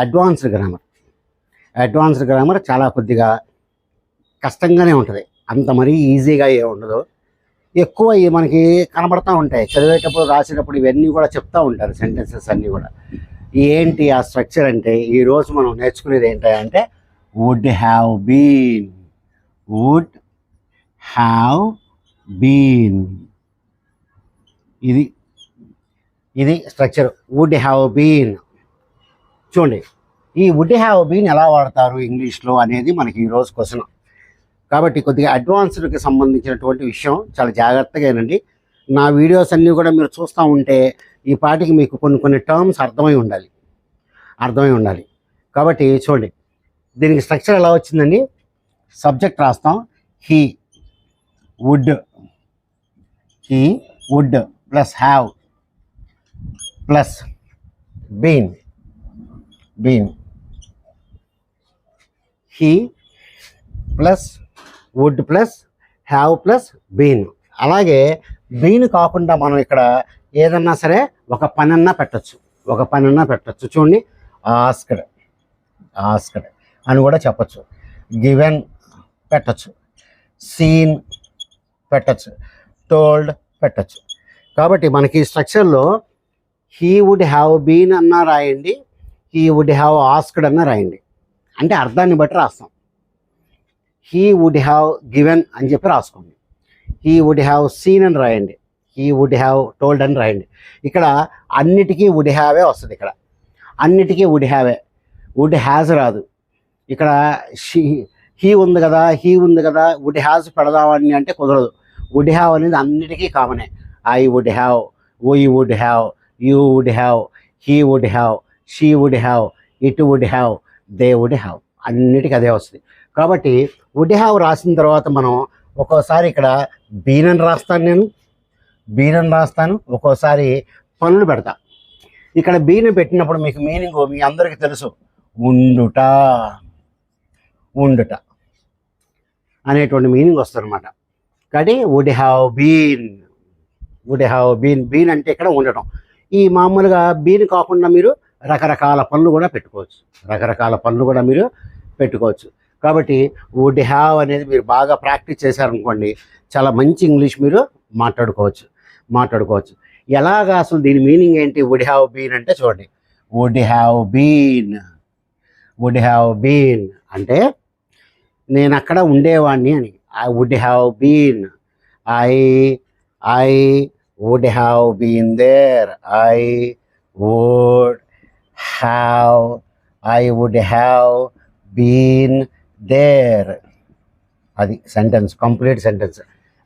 Advanced grammar. Advanced grammar చాలా కొద్దిగా కష్టంగానే ఉంటుంది. అంత మరీ ఈజీగా ఏ ఉండదు. ఎక్కువ మనకి కనబడతా ఉంటాయి. చదివేటప్పుడు రాసేటప్పుడు ఇవన్నీ కూడా చెప్తా ఉంటారు సెంటెన్సెస్ అన్నీ కూడా. ఏంటి ఆ స్ట్రక్చర్ అంటే ఈరోజు మనం నేర్చుకునేది ఏంటంటే would have been. Would have been. ఇది ఇది స్ట్రక్చర్. Would have been. చూడండి ఈ వుడ్ హ్యావ్ బీన్ ఎలా వాడతారు ఇంగ్లీష్లో అనేది మనకి ఈరోజు క్వశ్చన్ కాబట్టి కొద్దిగా అడ్వాన్స్డ్కి సంబంధించినటువంటి విషయం చాలా జాగ్రత్తగా వినండి. నా వీడియోస్ అన్నీ కూడా మీరు చూస్తూ ఉంటే ఈ పాటికి మీకు కొన్ని కొన్ని టర్మ్స్ అర్థమై ఉండాలి. అర్థమై ఉండాలి. కాబట్టి చూడండి దీనికి స్ట్రక్చర్ ఎలా వచ్చిందండి? సబ్జెక్ట్ రాస్తాం. He would he would plus have plus been been he plus would plus have plus been అలాగే బీన్ కాకుండా మనం ఇక్కడ ఏదన్నా సరే ఒక పనన్నా పెట్టచ్చు. ఒక పనన్నా పెట్టచ్చు. చూడండి. ఆస్కడ్ ఆస్కడ్ అని కూడా చెప్పచ్చు. గివెన్ పెట్టచ్చు. సీన్ పెట్టచ్చు. టోల్డ్ పెట్టచ్చు. కాబట్టి మనకి స్ట్రక్చర్లో హీ వుడ్ హ్యావ్ బీన్ అన్నా రాయండి హీ వుడ్ హ్యావ్ ఆస్క్డ్ అన్న రాయండి. అంటే అర్థాన్ని బట్టి రాస్తాం. హీ వుడ్ హ్యావ్ గివెన్ అని చెప్పి రాసుకోండి. హీ వుడ్ హ్యావ్ సీన్ అని రాయండి. హీ వుడ్ హ్యావ్ టోల్డ్ అని రాయండి. ఇక్కడ అన్నిటికీ వుడ్ హ్యావే వస్తుంది ఇక్కడ? అన్నిటికీ వుడ్ హ్యావే వుడ్ హ్యాజ్ రాదు. ఇక్కడ షీ హీ ఉంది కదా హీ ఉంది కదా వుడ్ హ్యాజ్ పెడదామని అంటే కుదరదు. వుడ్ హ్యావ్ అనేది అన్నిటికీ కామనే I would have we would have you would have he would have she would have it would have they would have అన్నిటికీ అదే వస్తుంది. కాబట్టి వుడ్ హ్యావ్ రాసిన తర్వాత మనం ఒక్కోసారి ఇక్కడ బీనని రాస్తాను నేను. బీనని రాస్తాను. ఒక్కోసారి పనులు పెడతా. ఇక్కడ బీను పెట్టినప్పుడు మీకు మీనింగ్ మీ అందరికీ తెలుసు. ఉండుట. ఉండుట అనేటువంటి మీనింగ్ వస్తుంది అనమాట కాబట్టి would have been would have been been అంటే ఇక్కడ ఉండటం. ఈ మామూలుగా బీన్ కాకుండా మీరు రకరకాల పనులు కూడా పెట్టుకోవచ్చు. రకరకాల పనులు కూడా మీరు పెట్టుకోవచ్చు. కాబట్టి వుడ్ హ్యావ్ అనేది మీరు బాగా ప్రాక్టీస్ చేశారనుకోండి చాలా మంచి ఇంగ్లీష్ మీరు మాట్లాడుకోవచ్చు మాట్లాడుకోవచ్చు. ఎలాగా అసలు దీని మీనింగ్ ఏంటి? వుడ్ హ్యావ్ బీన్ అంటే చూడండి. Would have been would have been అంటే నేను అక్కడ ఉండేవాడిని అని. I would have been I I would have been there I would have I would have been there అది sentence complete sentence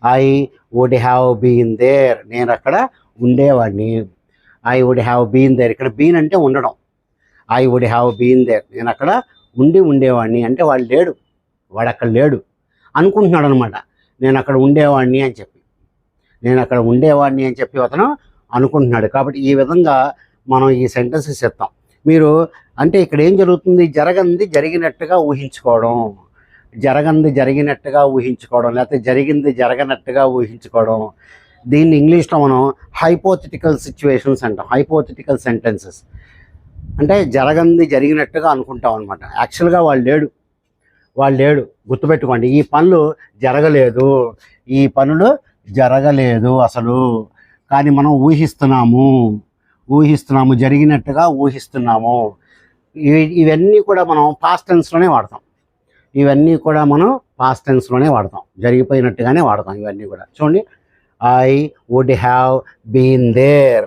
I would have been there నేను అక్కడ ఉండేవాడిని. I would have been there ఇక్కడ been అంటే ఉండడం. I would have been there నేను అక్కడ ఉండి ఉండేవాడిని. అంటే వాడు లేడు. వాడు అక్కడ లేడు. అనుకుంటున్నాడు అనమాట నేను అక్కడ ఉండేవాడిని అని చెప్పి. నేను అక్కడ ఉండేవాడిని అని చెప్పి అతను అనుకుంటున్నాడు. కాబట్టి ఈ విధంగా మనం ఈ సెంటెన్సెస్ ఇస్తాం మీరు అంటే ఇక్కడ ఏం జరుగుతుంది? జరగంది జరిగినట్టుగా ఊహించుకోవడం. జరగంది జరిగినట్టుగా ఊహించుకోవడం. లేకపోతే జరిగింది జరగనట్టుగా ఊహించుకోవడం. దీన్ని ఇంగ్లీష్లో మనం హైపోథెటికల్ సిచ్యువేషన్స్ అంటాం. హైపోథెటికల్ సెంటెన్సెస్ అంటే జరగంది జరిగినట్టుగా అనుకుంటాం అనమాట యాక్చువల్గా వాళ్ళు లేడు. వాళ్ళు లేడు. గుర్తుపెట్టుకోండి. ఈ పనులు జరగలేదు. ఈ పనులు జరగలేదు అసలు. కానీ మనం ఊహిస్తున్నాము. ఊహిస్తున్నాము జరిగినట్టుగా ఊహిస్తున్నాము. ఇవి ఇవన్నీ కూడా మనం పాస్ట్ టెన్స్లోనే వాడతాం. ఇవన్నీ కూడా మనం పాస్ట్ టెన్స్లోనే వాడతాం. జరిగిపోయినట్టుగానే వాడతాం ఇవన్నీ కూడా. చూడండి. I would have been there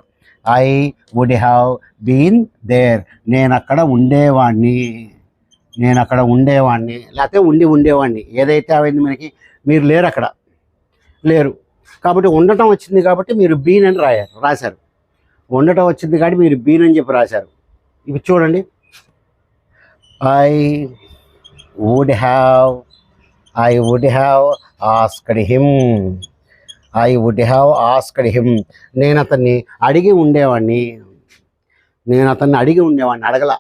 I would have been there నేను అక్కడ ఉండేవాడిని నేను అక్కడ ఉండేవాడిని లేకపోతే ఉండి ఉండేవాడిని ఏదైతే అయింది మనకి మీరు లేరు అక్కడ లేరు. కాబట్టి ఉండటం వచ్చింది కాబట్టి మీరు బీన్ అని రాయారు రాశారు. ఉండటం వచ్చింది కానీ మీరు బీన్ అని చెప్పి రాశారు. ఇవి చూడండి. I would have I would have asked him I would have asked him నేను అతన్ని అడిగి ఉండేవాడిని నేను అతన్ని అడిగి ఉండేవాడిని అడగల.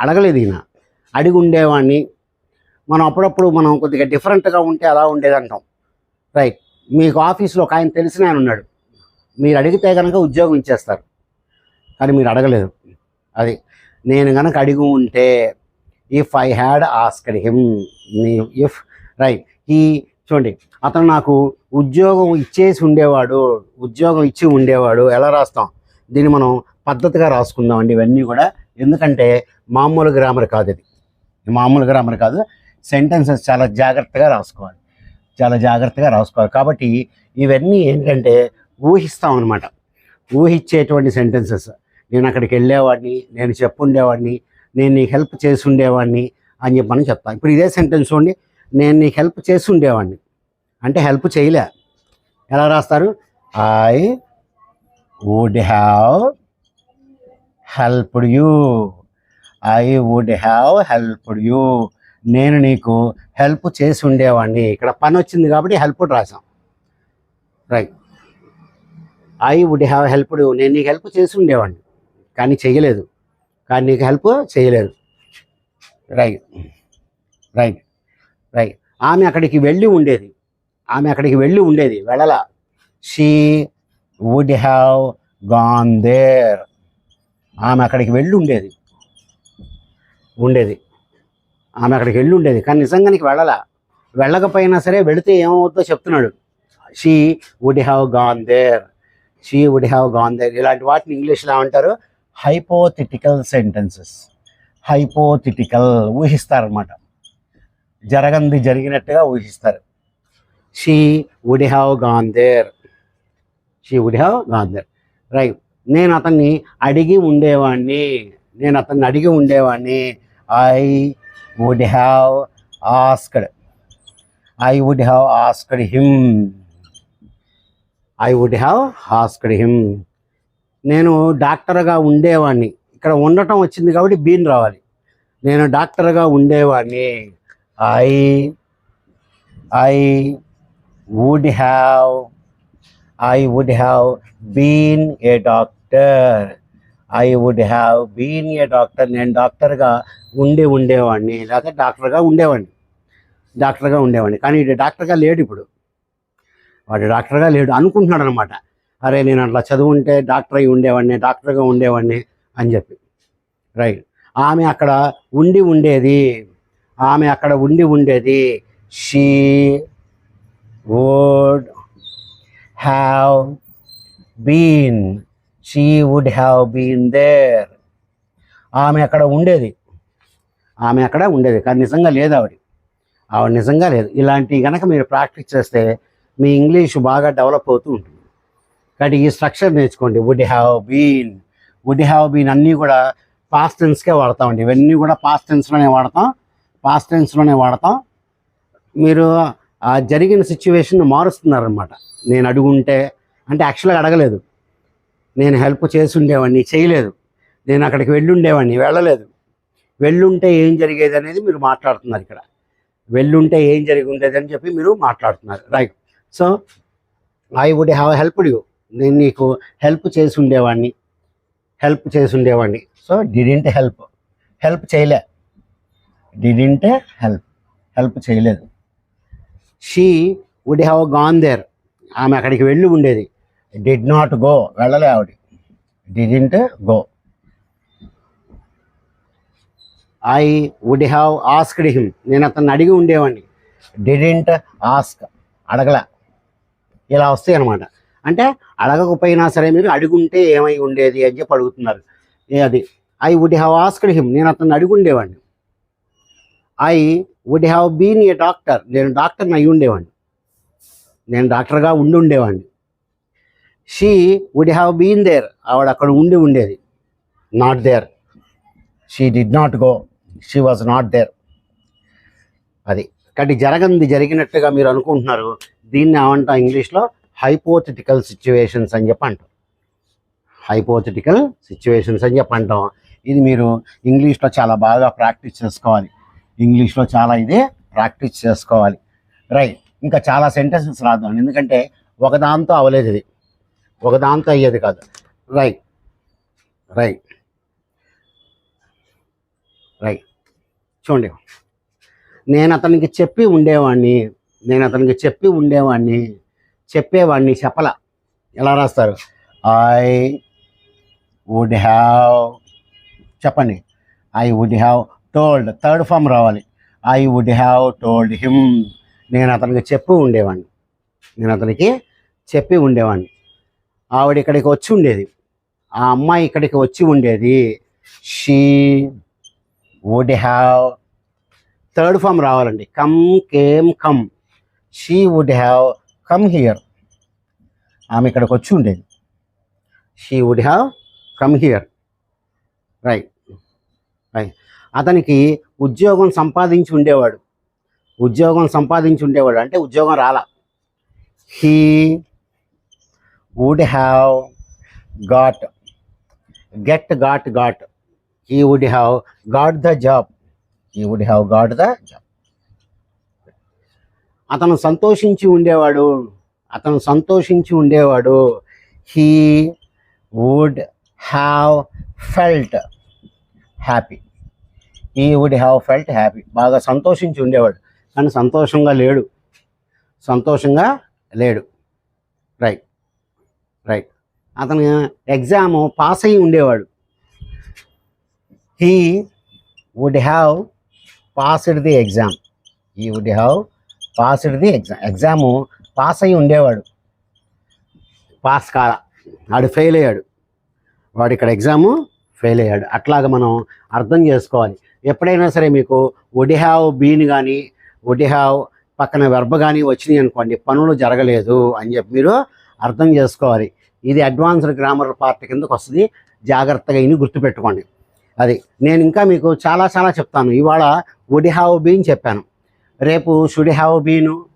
అడగలేదు ఈయన. అడిగి ఉండేవాడిని మనం అప్పుడప్పుడు మనం కొద్దిగా డిఫరెంట్గా ఉంటే అలా ఉండేది అంటాం రైట్ మీకు ఆఫీస్లో ఒక ఆయన తెలిసిన ఆయన ఉన్నాడు. మీరు అడిగితే కనుక ఉద్యోగం ఇచ్చేస్తారు. కానీ మీరు అడగలేదు. అది నేను కనుక అడిగి ఉంటే if I had asked him if right ఈ చూడండి అతను నాకు ఉద్యోగం ఇచ్చేసి ఉండేవాడు ఉద్యోగం ఇచ్చి ఉండేవాడు ఎలా రాస్తాం? దీన్ని మనం పద్ధతిగా రాసుకుందాం అండి ఇవన్నీ కూడా. ఎందుకంటే మామూలు గ్రామర్ కాదు ఇది. మామూలు గ్రామర్ కాదు. సెంటెన్సెస్ చాలా జాగ్రత్తగా రాసుకోవాలి. చాలా జాగ్రత్తగా రాసుకోవాలి. కాబట్టి ఇవన్నీ ఏంటంటే ఊహిస్తాం అనమాట ఊహించేటువంటి సెంటెన్సెస్ నేను అక్కడికి వెళ్ళేవాడిని నేను చెప్పుండేవాడిని నేను నీకు హెల్ప్ చేసి ఉండేవాడిని అని చెప్పని చెప్తాను ఇప్పుడు ఇదే సెంటెన్స్ చూడండి. నేను నీకు హెల్ప్ చేసి ఉండేవాడిని అంటే హెల్ప్ చేయలే. ఎలా రాస్తారు? I would have helped you I would have helped you నేను నీకు హెల్ప్ చేసి ఉండేవాడిని ఇక్కడ పని వచ్చింది కాబట్టి హెల్ప్ రాసాం right I would have helped నేను నీకు హెల్ప్ చేసి ఉండేవాడిని. కానీ చేయలేదు కానీ నీకు హెల్ప్ చేయలేదు రైట్ రైట్ రైట్ ఆమె అక్కడికి వెళ్ళి ఉండేది. ఆమె అక్కడికి వెళ్ళి ఉండేది. వెళ్ళలా. She would have gone there ఆమె అక్కడికి వెళ్ళి ఉండేది. ఉండేది. ఆమె అక్కడికి వెళ్ళి ఉండేది. కానీ నిజంగానికి వెళ్ళలా. వెళ్ళకపోయినా సరే వెళితే ఏమవుతుందో చెప్తున్నాడు. She would have gone there she would have gone there ఇలాంటి వాటిని ఇంగ్లీష్లో ఏమంటారు? హైపోథిటికల్ సెంటెన్సెస్ హైపోథిటికల్ ఊహిస్తారనమాట జరగంది జరిగినట్టుగా ఊహిస్తారు. She would have gone there she would have gone there right నేను అతన్ని అడిగి ఉండేవాడిని నేను అతన్ని అడిగి ఉండేవాడిని I would have asked I would have asked him I would have asked him నేను డాక్టర్గా ఉండేవాడిని ఇక్కడ ఉండటం వచ్చింది కాబట్టి బీన్ రావాలి. నేను డాక్టర్గా ఉండేవాడిని I I would have I would have been a doctor I would have been a doctor నేను డాక్టర్గా ఉండి ఉండేవాడిని లేకపోతే డాక్టర్గా ఉండేవాడిని డాక్టర్గా ఉండేవాడిని కానీ డాక్టర్గా లేడు ఇప్పుడు. వాడు డాక్టర్గా లేడు అనుకుంటున్నాడు అనమాట అరే నేను అట్లా చదువుంటే డాక్టర్ అయి ఉండేవాడిని డాక్టర్గా ఉండేవాడిని అని చెప్పి. రైట్. ఆమె అక్కడ ఉండి ఉండేది ఆమె అక్కడ ఉండి ఉండేది she would have been she would have been there. ఆమె అక్కడ ఉండేది. ఆమె అక్కడ ఉండేది. కానీ నిజంగా లేదు ఆవిడ. ఆవిడ నిజంగా లేదు. ఇలాంటివి కనుక మీరు ప్రాక్టీస్ చేస్తే మీ ఇంగ్లీష్ బాగా డెవలప్ అవుతూ ఉంటుంది. కాబట్టి ఈ స్ట్రక్చర్ నేర్చుకోండి. Would have been would have been అన్నీ కూడా పాస్ట్ టెన్స్కే వాడతామండి ఇవన్నీ కూడా పాస్ట్ టెన్స్లోనే వాడతాం. పాస్ట్ టెన్స్లోనే వాడతాం. మీరు ఆ జరిగిన సిచ్యువేషన్ మారుస్తున్నారనమాట నేను అడుగుంటే అంటే యాక్చువల్గా అడగలేదు. నేను హెల్ప్ చేసి ఉండేవాడిని చేయలేదు. నేను అక్కడికి వెళ్ళుండేవాడిని వెళ్ళలేదు. వెళ్ళుంటే ఏం జరిగేది అనేది మీరు మాట్లాడుతున్నారు ఇక్కడ. వెళ్ళుంటే ఏం జరిగి ఉండేది అని చెప్పి మీరు మాట్లాడుతున్నారు. Right so I would have helped you నేను నీకు హెల్ప్ చేసి ఉండేవాడిని. హెల్ప్ చేసి ఉండేవాడిని. సో డిడింట్ హెల్ప్ హెల్ప్ చేయలే. డిడింట్ హెల్ప్ హెల్ప్ చేయలేదు. She would have gone there ఆమె అక్కడికి వెళ్ళి ఉండేది. డిడ్ నాట్ గో వెళ్ళలే ఆవిడ. Didn't go I would have asked him నేను అతన్ని అడిగి ఉండేవాడిని. డిడింట్ ఆస్క్ అడగలే. ఇలా వస్తాయి అనమాట అంటే అడగకపోయినా సరే మీరు అడుగుంటే ఏమై ఉండేది అని చెప్పి అడుగుతున్నారు. అది I would have asked him నేను అతను అడుగుండేవాడిని. I would have been a doctor నేను డాక్టర్ని అయి ఉండేవాడిని నేను డాక్టర్గా ఉండి ఉండేవాడిని. She would have been there ఆవిడ అక్కడ ఉండి ఉండేది. Not there she did not go she was not there అది. కానీ జరగంది జరిగినట్టుగా మీరు అనుకుంటున్నారు. దీన్ని ఏమంటాం ఇంగ్లీష్లో? హైపోథెటికల్ సిచ్యువేషన్స్ అని చెప్పి అంటాం. హైపోథెటికల్ సిచ్యువేషన్స్ అని చెప్పి అంటాం. ఇది మీరు ఇంగ్లీష్లో చాలా బాగా ప్రాక్టీస్ చేసుకోవాలి. ఇంగ్లీష్లో చాలా ఇది ప్రాక్టీస్ చేసుకోవాలి. రైట్ ఇంకా చాలా సెంటెన్సెస్ రాద్దాం. ఎందుకంటే ఒకదాంతో అవలేదు ఇది ఒకదాంతో అయ్యేది కాదు. రైట్ రైట్ రైట్ చూడండి. నేను అతనికి చెప్పి ఉండేవాడిని. నేను అతనికి చెప్పి ఉండేవాడిని చెప్పేవాడిని చెప్పల. ఎలా రాస్తారు? ఐ వుడ్ హ్యావ్ చెప్పండి. I would have told third form రావాలి. I would have told him నేను అతనికి చెప్పి ఉండేవాడిని నేను అతనికి చెప్పి ఉండేవాడిని ఆవిడ ఇక్కడికి వచ్చి ఉండేది. ఆ అమ్మాయి ఇక్కడికి వచ్చి ఉండేది. She would have third form రావాలండి. Come came come she would have come here ఆమె ఇక్కడికి వచ్చి ఉండేది. She would have come here right right అతనికి ఉద్యోగం సంపాదించి ఉండేవాడు. ఉద్యోగం సంపాదించి ఉండేవాడు. అంటే ఉద్యోగం రాలా. He would have got get got got he would have got the job he would have got the job అతను సంతోషించి ఉండేవాడు. అతను సంతోషించి ఉండేవాడు. He would have felt happy he would have felt happy బాగా సంతోషించి ఉండేవాడు. కానీ సంతోషంగా లేడు. సంతోషంగా లేడు. రైట్ రైట్ అతను ఎగ్జామ్ పాస్ అయి ఉండేవాడు. He would have passed the exam he would have passed the exam exam pass అయి ఉండేవాడు. పాస్ కాల. వాడు ఫెయిల్ అయ్యాడు. వాడు ఇక్కడ ఎగ్జాము ఫెయిల్ అయ్యాడు. అట్లాగా మనం అర్థం చేసుకోవాలి. ఎప్పుడైనా సరే మీకు ఒడిహావ్ బీన్ కానీ ఒడిహావ్ పక్కన వెర్బ కానీ వచ్చినాయి అనుకోండి పనులు జరగలేదు అని చెప్పి మీరు అర్థం చేసుకోవాలి. ఇది అడ్వాన్స్డ్ గ్రామర్ పార్ట్ కిందకు వస్తుంది. జాగ్రత్తగా ఇని గుర్తుపెట్టుకోండి. అది నేను ఇంకా మీకు చాలా చాలా చెప్తాను. ఇవాళ ఒడిహావ్ బీన్ చెప్పాను. రేపు should have been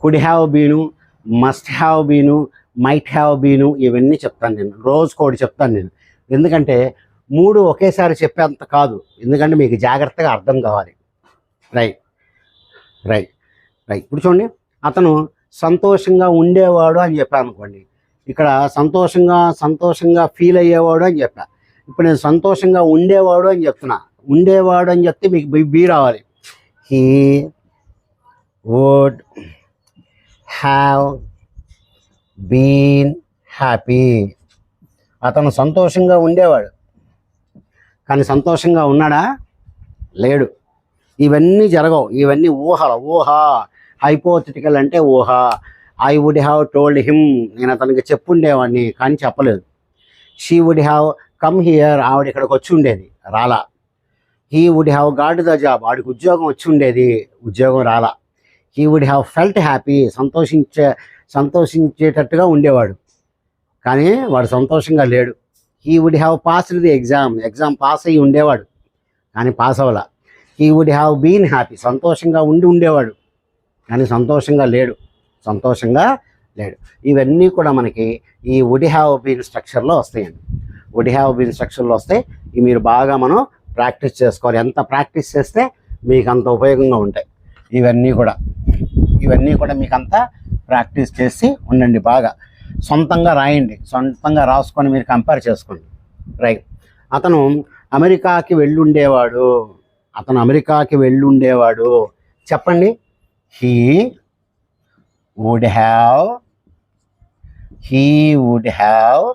could have been must have been might have been ఇవన్నీ చెప్తాను నేను. రోజు రోజుకోటి చెప్తాను నేను. ఎందుకంటే మూడు ఒకేసారి చెప్పేంత కాదు. ఎందుకంటే మీకు జాగ్రత్తగా అర్థం కావాలి. రైట్ రైట్ రైట్ ఇప్పుడు చూడండి. అతను సంతోషంగా ఉండేవాడు అని చెప్పాను అనుకోండి. ఇక్కడ సంతోషంగా సంతోషంగా ఫీల్ అయ్యేవాడు అని చెప్పా. ఇప్పుడు నేను సంతోషంగా ఉండేవాడు అని చెప్తున్నా. ఉండేవాడు అని చెప్తే మీకు బీ రావాలి. He would have been happy అతను సంతోషంగా ఉండేవాడు. కానీ సంతోషంగా ఉన్నాడా? లేడు. ఇవన్నీ జరగవు. ఇవన్నీ ఊహలు. ఊహ హైపోథెటికల్ అంటే ఊహ. I would have told him నేను అతనికి చెప్పుండేవాడిని కానీ చెప్పలేదు. She would have come here ఆవిడ ఇక్కడికి వచ్చి ఉండేది. రాలా. He would have got the job ఆడికి ఉద్యోగం వచ్చి ఉండేది. ఉద్యోగం రాలా. He would have felt happy సంతోషించే సంతోషించేటట్టుగా ఉండేవాడు. కానీ వాడు సంతోషంగా లేడు. He would have passed the exam exam pass అయ్యి ఉండేవాడు. కానీ pass అవ్వాల. He would have been happy సంతోషంగా ఉండి ఉండేవాడు. కానీ సంతోషంగా లేడు. సంతోషంగా లేడు. ఇవన్నీ కూడా మనకి ఈ వుడ్ హ్యావ్ బీన్ స్ట్రక్చర్లో వస్తాయండి. వుడ్ హ్యావ్ బీన్ స్ట్రక్చర్లో వస్తే ఇవి మీరు బాగా మనం ప్రాక్టీస్ చేసుకోవాలి. ఎంత ప్రాక్టీస్ చేస్తే మీకు అంత ఉపయోగంగా ఉంటాయి. ఇవన్నీ కూడా. ఇవన్నీ కూడా మీకు అంతా ప్రాక్టీస్ చేసి ఉండండి బాగా. సొంతంగా రాయండి. సొంతంగా రాసుకొని మీరు కంపేర్ చేసుకోండి. రైట్. అతను అమెరికాకి వెళ్ళుండేవాడు. అతను అమెరికాకి వెళ్ళుండేవాడు. చెప్పండి. He would have he would have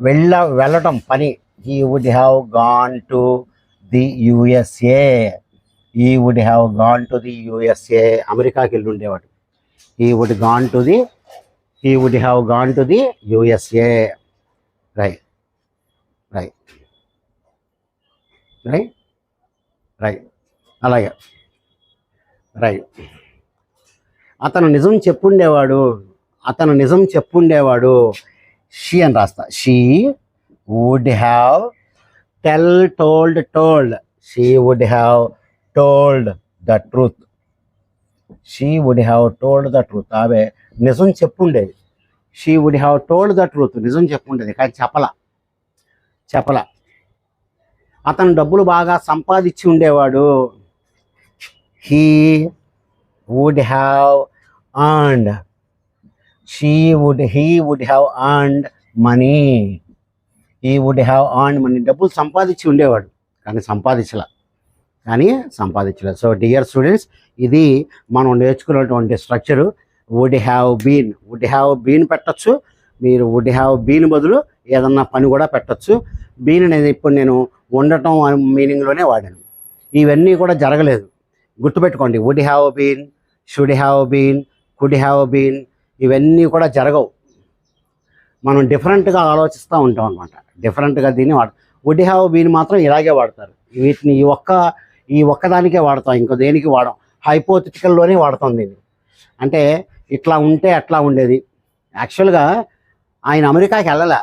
వెళ్ళ వెళ్ళటం పని. He would have gone to the USA he would have gone to the USA అమెరికాకి వెళ్ళి ఉండేవాడు he would gone to the he would have gone to the USA right right right right అలాగే. Right అతను నిజం చెప్పుండేవాడు. అతను నిజం చెప్పుండేవాడు. షీ అని రాస్తా. She would have tell told told she would have told the truth she would have told the truth ఆమె నిజం చెప్పుండేది. She would have told the truth నిజం చెప్పుండేది. కానీ చెప్పల. చెప్పల. అతను డబ్బులు బాగా సంపాదించి ఉండేవాడు. He would have and she would he would have and money he would have on మన డబ్బులు సంపాదించి ఉండేవాడు. కానీ సంపాదించలే. కానీ సంపాదించలేదు సో డియర్ స్టూడెంట్స్ ఇది మనం నేర్చుకున్నటువంటి structure would have been would have been పెట్టచ్చు. మీరు వుడ్ హ్యావ్ బీన్ బదులు ఏదన్నా పని కూడా పెట్టచ్చు. బీన్ అనేది ఇప్పుడు నేను ఉండటం మీనింగ్లోనే వాడాను. ఇవన్నీ కూడా జరగలేదు. గుర్తుపెట్టుకోండి. Would have been should have been could have been ఇవన్నీ కూడా జరగవు. మనం డిఫరెంట్గా ఆలోచిస్తూ ఉంటాం అనమాట డిఫరెంట్గా దీన్ని వాడ వుడ్ హ్యావ్ బీన్ మాత్రం ఇలాగే వాడతారు. వీటిని ఈ ఒక్క ఈ ఒక్కదానికే వాడతాం ఇంకో దేనికి వాడం? హైపోతిటికల్లోనే వాడతాం దీన్ని. అంటే ఇట్లా ఉంటే అట్లా ఉండేది. యాక్చువల్గా ఆయన అమెరికాకి వెళ్ళలే.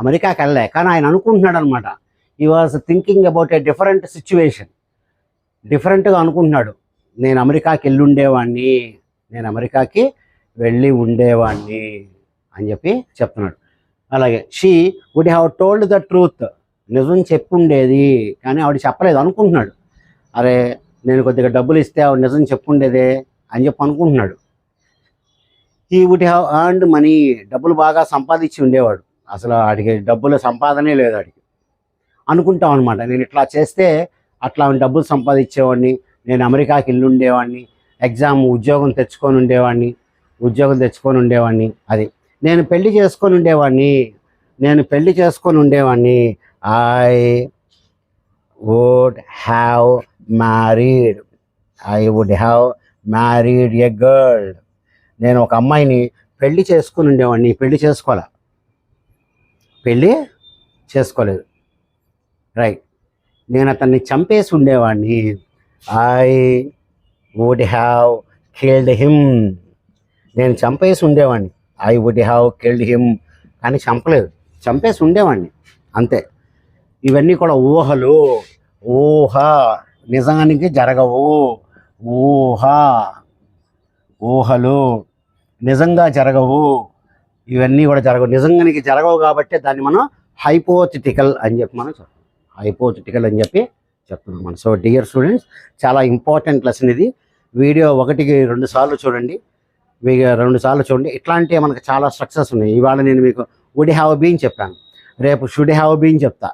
అమెరికాకి వెళ్ళలే. కానీ ఆయన అనుకుంటున్నాడు అనమాట he was thinking about a different situation డిఫరెంట్గా అనుకుంటున్నాడు. నేను అమెరికాకి వెళ్ళి ఉండేవాడిని నేను అమెరికాకి వెళ్ళి ఉండేవాడిని అని చెప్పి చెప్తున్నాడు. అలాగే she would have told the truth నిజం చెప్పుండేది. కానీ ఆవిడ చెప్పలేదు అనుకుంటున్నాడు. అరే నేను కొద్దిగా డబ్బులు ఇస్తే ఆవిడ నిజం చెప్పుండేదే అని చెప్పి అనుకుంటున్నాడు. ఈ వుడ్ హ్యావ్ అండ్ మనీ డబ్బులు బాగా సంపాదించి ఉండేవాడు. అసలు ఆడికి డబ్బులు సంపాదనే లేదు ఆడికి. అనుకుంటాం అనమాట నేను ఇట్లా చేస్తే అట్లా డబ్బులు సంపాదించేవాడిని. నేను అమెరికాకి వెళ్ళి ఉండేవాడిని. ఎగ్జామ్ ఉద్యోగం తెచ్చుకొని ఉండేవాడిని. ఉద్యోగం తెచ్చుకొని ఉండేవాడిని. అది. నేను పెళ్ళి చేసుకొని ఉండేవాడిని నేను పెళ్ళి చేసుకొని ఉండేవాడిని I would have married I would have married a girl నేను ఒక అమ్మాయిని పెళ్ళి చేసుకుని ఉండేవాడిని పెళ్ళి చేసుకోవాలా? పెళ్ళి చేసుకోలేదు. రైట్ నేను అతన్ని చంపేసి ఉండేవాడిని I would have killed him నేను చంపేసి ఉండేవాడిని I would have killed him కానీ చంపలేదు. చంపేసి ఉండేవాడిని. అంతే. ఇవన్నీ కూడా ఊహలు. ఊహ. నిజానికి జరగవు. ఊహ. ఊహలు. నిజంగా జరగవు. ఇవన్నీ కూడా జరగవు. నిజంగానికి జరగవు కాబట్టి దాన్ని మనం హైపోథిటికల్ అని చెప్పి మనం చెప్తాం. హైపోథిటికల్ అని చెప్పి చెప్తున్నాం మనం. సో డియర్ స్టూడెంట్స్ చాలా ఇంపార్టెంట్ లెసన్ ఇది. వీడియో ఒకటికి రెండు సార్లు చూడండి. రెండు సార్లు చూడండి. ఇట్లాంటివి మనకు చాలా స్ట్రక్చర్స్ ఉన్నాయి. ఇవాళ నేను మీకు వుడ్ హ్యావ్ బీన్ చెప్పాను. రేపు షుడ్ హ్యావ్ బీన్ చెప్తా.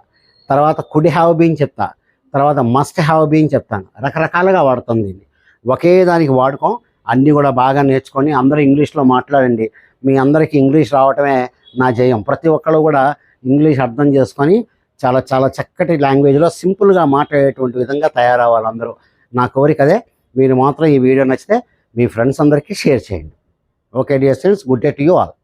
తర్వాత కుడ్ హ్యావ్ బీన్ చెప్తా. తర్వాత మస్ట్ హ్యావ్ బీన్ చెప్తాను. రకరకాలుగా వాడుతుంది దీన్ని. ఒకే దానికి వాడుకోం. అన్నీ కూడా బాగా నేర్చుకొని అందరూ ఇంగ్లీష్లో మాట్లాడండి. మీ అందరికీ ఇంగ్లీష్ రావటమే నా జయం. ప్రతి ఒక్కళ్ళు కూడా ఇంగ్లీష్ అర్థం చేసుకొని చాలా చాలా చక్కటి లాంగ్వేజ్లో సింపుల్గా మాట్లాడేటువంటి విధంగా తయారవ్వాలి అందరూ. నా కోరిక అదే. మీరు మాత్రం ఈ వీడియో నచ్చితే మీ ఫ్రెండ్స్ అందరికీ షేర్ చేయండి. Okay dear students good day to you all